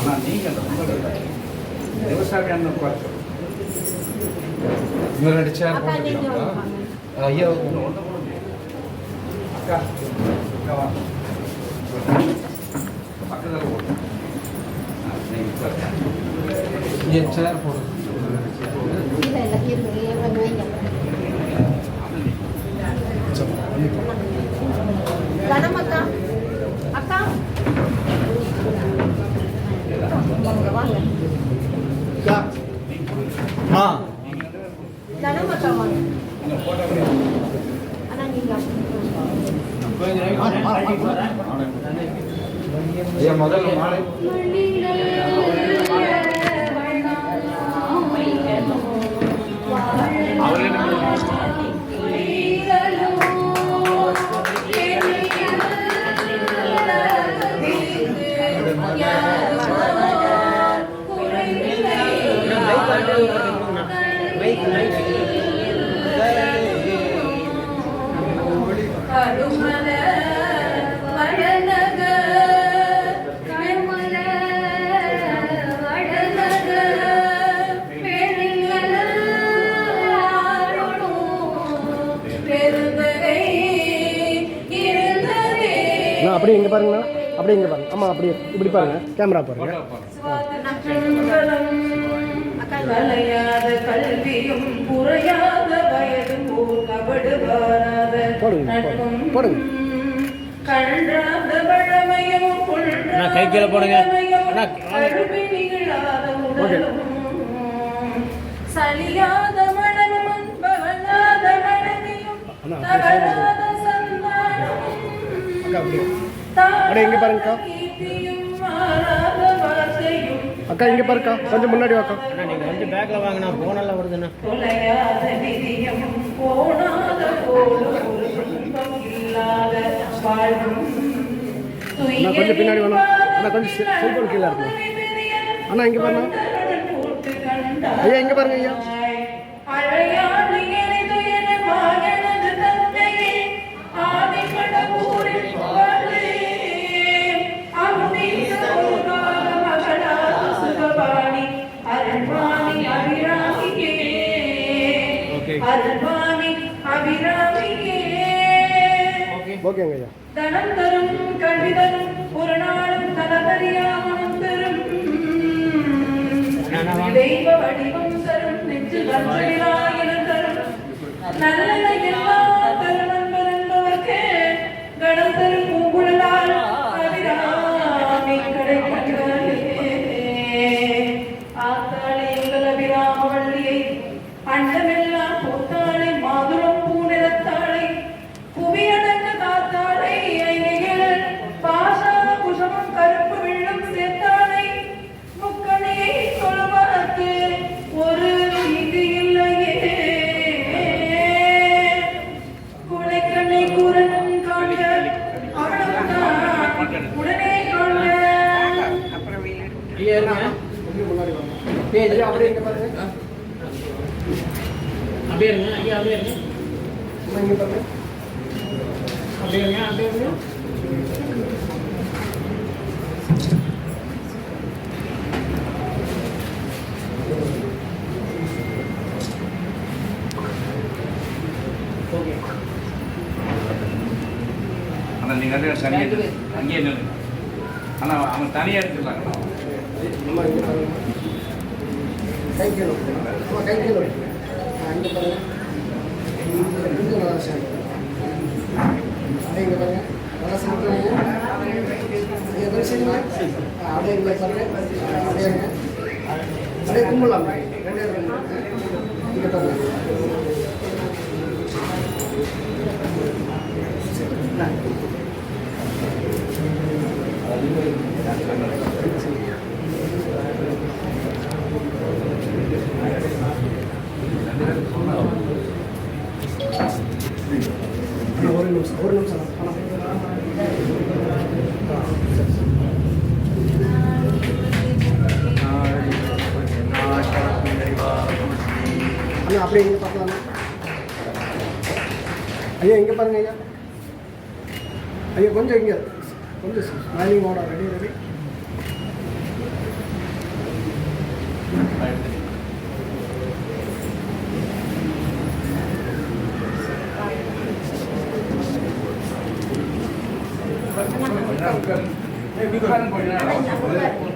ஆனால் நீங்கள் குறைச்சல் இன்னும் ரெண்டு சேர் போட்டுக்கலாங்களா. ஐயா ஒன்று ஒன்று அக்கா அக்கா பக்கத்தில் போடு. நீங்கள் சேர் போடுங்க முதல்ல மாலை? அப்படியே இங்கே பாருங்கண்ணா. அப்படியே இங்கே பாருங்க. ஆமாம் அப்படியே இப்படி பாருங்க. கேமரா பாருங்க. போடுங்க, போடுங்க. கை கீழே போடுங்க. சலியாத மனமும் அன்பவனாத மனைவியும் அண்ணா, தவறாத சந்தானமும் அக்கா அப்படியே இங்க பாருங்கக்கா. அக்கா இங்கே பாருக்கா கொஞ்சம் முன்னாடி வாக்கா நீங்கள் கொஞ்சம் பேக்கில் வாங்கினா போனெல்லாம் வருதுண்ணா அண்ணா, கொஞ்சம் பின்னாடி வேணும். அண்ணா, கொஞ்சம் செ- செல்போன் கீழே இருக்கு. அண்ணா, இங்க பாருங்க. ஐயா, இங்க பாருங்க, ஐயா. அருள்வாணி அபிராமியே. ஓகேங்க ஐயா தனம் தரும் கல்வி தரும் ஒரு நாளும் தலபரியாமம் தரும் தெய்வ வடிவம் தரும் நெஞ்சு கண்களிலாயிரம் அப்படியே இங்கே பாருங்க. அப்படியே இருங்க ஐயா அப்படியே இருங்க. அண்ணா, இங்க பாருங்க. அப்படியே இருங்க அப்படியே இருங்க. ஆனால் நீங்கள் வந்து தனியாக அங்கேயே நில்லு ஆனால் அவன் தனியாக பாருங்க. கை கீழே வைங்க. அம்மா கை கீழே வைங்க. இங்கே பாருங்க. இங்கே நல்லா சார் அப்படியே இங்கே பாருங்க நல்லா சாப்பிடுங்க எதுவும் செய்யுங்க அப்படியே இங்கே. அப்படியே அப்படியே கும்பலாம். ரெண்டே இங்கே ஒரு நிமிஷம் ஒரு நிமிஷம் அண்ணா. அண்ணா அப்படியே இங்கே பார்க்கலாம் ஐயா இங்கே பாருங்க ஐயா ஐயா கொஞ்சம் இங்கே கொஞ்சம் ஸ்மைலிங்கோட ரெடி ரெடி 那个，那个，看过年了。